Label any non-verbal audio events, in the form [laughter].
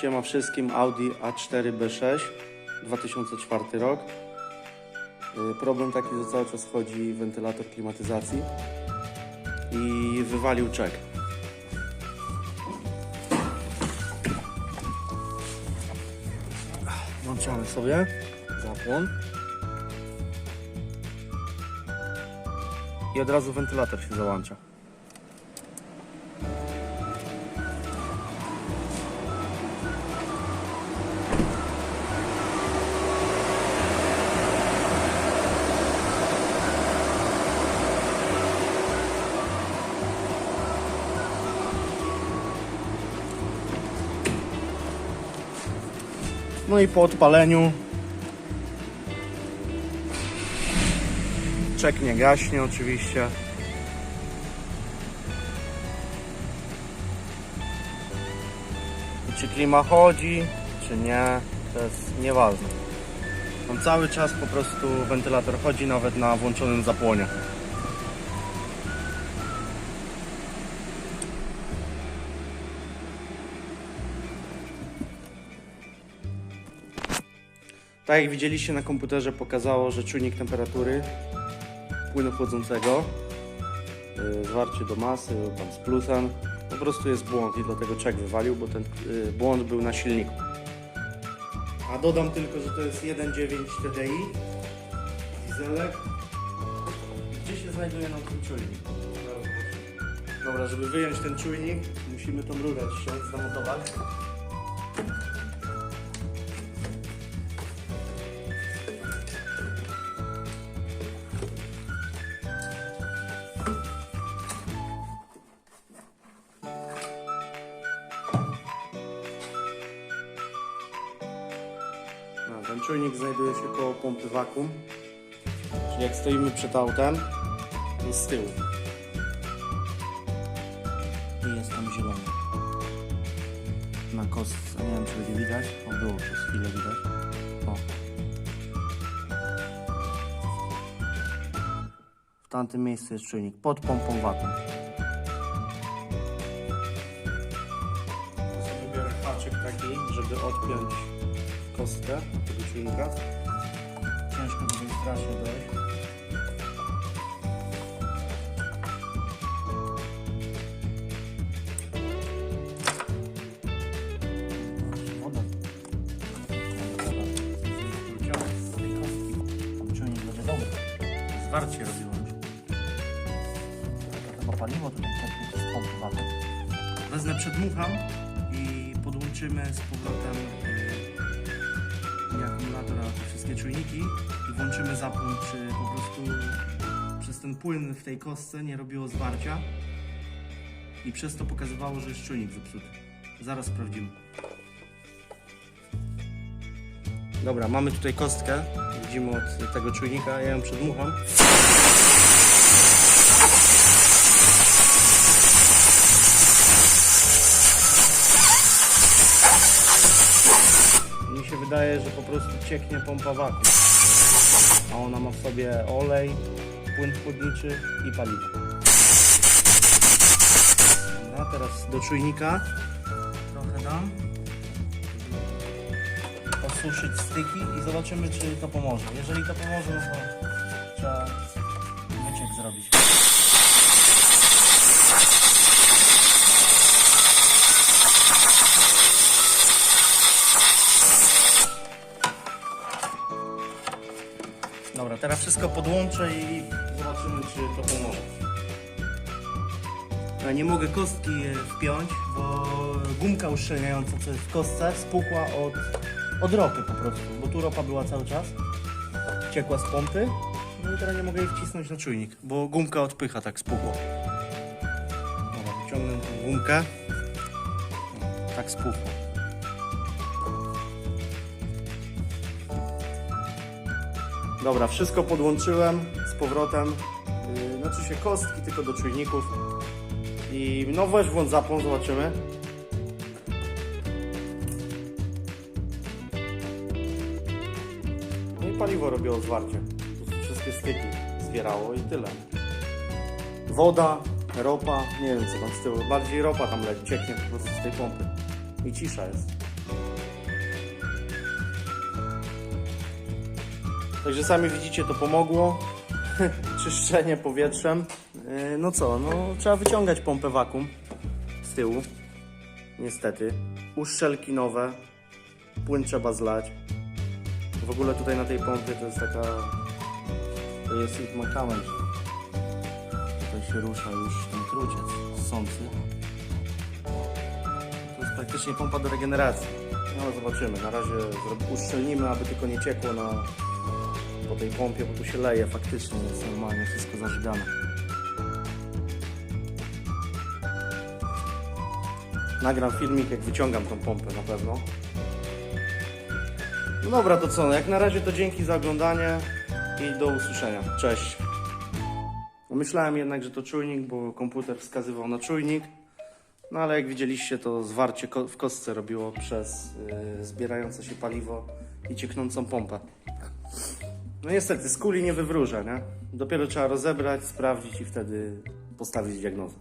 Siema wszystkim, Audi A4 B6 2004 rok. Y, Problem taki, że cały czas chodzi wentylator klimatyzacji i wywalił czek. Włączamy sobie zapłon. I od razu wentylator się załącza. No i po odpaleniu czek nie gaśnie oczywiście. I czy klima chodzi, czy nie, to jest nieważne. On cały czas po prostu wentylator chodzi nawet na włączonym zapłonie. Tak jak widzieliście na komputerze pokazało, że czujnik temperatury płynu chłodzącego zwarcie do masy, tam z plusem po prostu jest błąd i dlatego czek wywalił, bo ten yy, błąd był na silniku. A dodam tylko, że to jest 1.9 TDI dieselek. Gdzie się znajduje nam ten czujnik? Dobra, żeby wyjąć ten czujnik, musimy tą rurę ściąć, zamontować. Czujnik znajduje się koło pompy wakum. Czyli jak stoimy przed autem, jest z tyłu. I jest tam zielony. Na kostce, nie wiem czy będzie widać. O, było przez chwilę widać. O. W tamtym miejscu jest czujnik, pod pompą wakum. Ja sobie biorę haczyk taki, żeby odpiąć kostkę tego czujnika. Ciężko będzie strasznie dojść. Zwarcie robiło już. To chyba paliwo tutaj wapy. Wezmę przedmucham i podłączymy z powrotem akumulator na te wszystkie czujniki i włączymy zapłon, czy po prostu przez ten płyn w tej kostce nie robiło zwarcia i przez to pokazywało, że jest czujnik zepsuty. Zaraz sprawdzimy. Dobra, mamy tutaj kostkę, widzimy od tego czujnika, ja ją przedmucham. Się wydaje, że po prostu cieknie pompa wakum. A ona ma w sobie olej, płyn chłodniczy i paliwo. Dobra, teraz do czujnika trochę dam. Osuszyć styki i zobaczymy, czy to pomoże. Jeżeli to pomoże, no to trzeba wyciek zrobić. Dobra, teraz wszystko podłączę i zobaczymy, czy to pomoże. Ja nie mogę kostki e, wpiąć, bo gumka uszczelniająca, co jest w kostce, spuchła od, od ropy po prostu, bo tu ropa była cały czas, ciekła z pompy, no i teraz nie mogę jej wcisnąć na czujnik, bo gumka odpycha tak spuchło. Dobra, wyciągnę tą gumkę, tak spuchło. Dobra, wszystko podłączyłem z powrotem. Yy, znaczy się kostki tylko do czujników. I no weź włącz zapłon, zobaczymy. No i paliwo robiło zwarcie. Wszystkie styki zbierało i tyle. Woda, ropa, nie wiem co tam z tyłu. Bardziej ropa tam leci, cieknie po prostu z tej pompy. I cisza jest. Także sami widzicie, to pomogło. [laughs] Czyszczenie powietrzem. Yy, No co, no trzeba wyciągać pompę wakum z tyłu. Niestety. Uszczelki nowe. Płyn trzeba zlać. W ogóle tutaj na tej pompie to jest taka... To jest ich mankament. Tutaj się rusza już ten kruciec ssący. To jest praktycznie pompa do regeneracji. No zobaczymy. Na razie uszczelnimy, aby tylko nie ciekło na, po tej pompie, bo tu się leje faktycznie, jest normalnie wszystko zażygane. Nagram filmik, jak wyciągam tą pompę na pewno. No dobra, to co? Jak na razie to dzięki za oglądanie i do usłyszenia. Cześć. No Myślałem jednak, że to czujnik, bo komputer wskazywał na czujnik. No ale jak widzieliście, to zwarcie w kostce robiło przez yy, zbierające się paliwo i cieknącą pompę. No niestety, z kuli nie wywróżę, nie? Dopiero trzeba rozebrać, sprawdzić i wtedy postawić diagnozę.